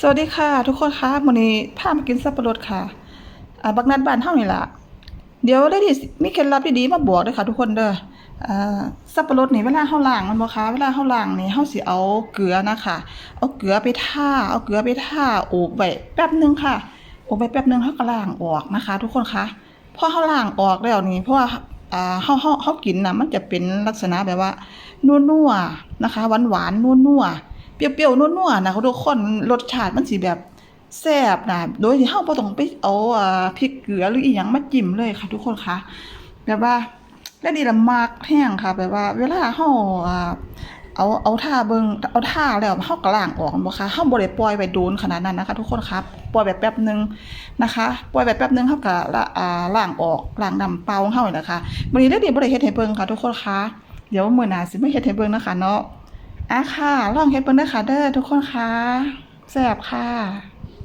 สวัสดีค่ะ ทุกคนคะวันนี้พามากินสับปะรดค่ะ อ่าบักนัดบ้านเฮานี่ละเดี๋ยวได้ดิมีเคล็ดลับดีๆมาบอกด้อค่ะ ทุกคนเด้ออ่าสับปะรดนี่เวลาเฮาล้างมันบ่คะเวลาเฮาล้างนี่เฮาสิเอาเกลือนะคะเอาเกลือไปท่าเอาเกลือไปท่าโอบไว้แป๊บหนึงค่ะโอบไว้แป๊บหนึงเฮาก็ล้างออกนะคะ ทุกคนคะพอเฮาล้างออกแล้วนี่เพราะว่าอ่าเฮาเฮาเฮากินน่ะมันจะเป็นลักษณะแบบว่านัวๆนะคะ หวานๆนัวๆ เปรี้ยวๆนัวๆนะทุกคนรสชาติมันสิแบบแซ่บนะโดยที่เฮาบ่ต้องไปเอาพริกเกลือหรืออีหยังมาจิ้มเลยค่ะทุกคนคะแบบว่าและนี่ละมากแห้งค่ะแบบว่า เวลาเฮาอ่าเอาเอาท่าเบิงเอาท่าแล้วเฮาก็ล้างออกบ่คะเฮาบ่ได้ปล่อยไว้โดนขนาดนั้นนะคะ ทุกคนครับปล่อยแบบแป๊บหนึงนะคะปล่อยแบบแป๊บหนึงเฮาก็ละอ่าล้างออกล้างน้ำเปล่าขอเฮานะคะมื้อนี้ได้ดีบ่ได้เฮ็ดให้เบิ่งค่ะ ทุกคนคะเดี๋ยวมื้อหน้าสิมาเฮ็ดให้เบิ่งนะคะเนาะ อะค่ะลองเฮ็ดเบิ่งเด้อค่ะเด้อทุกคนค่ะแซ่บค่ะ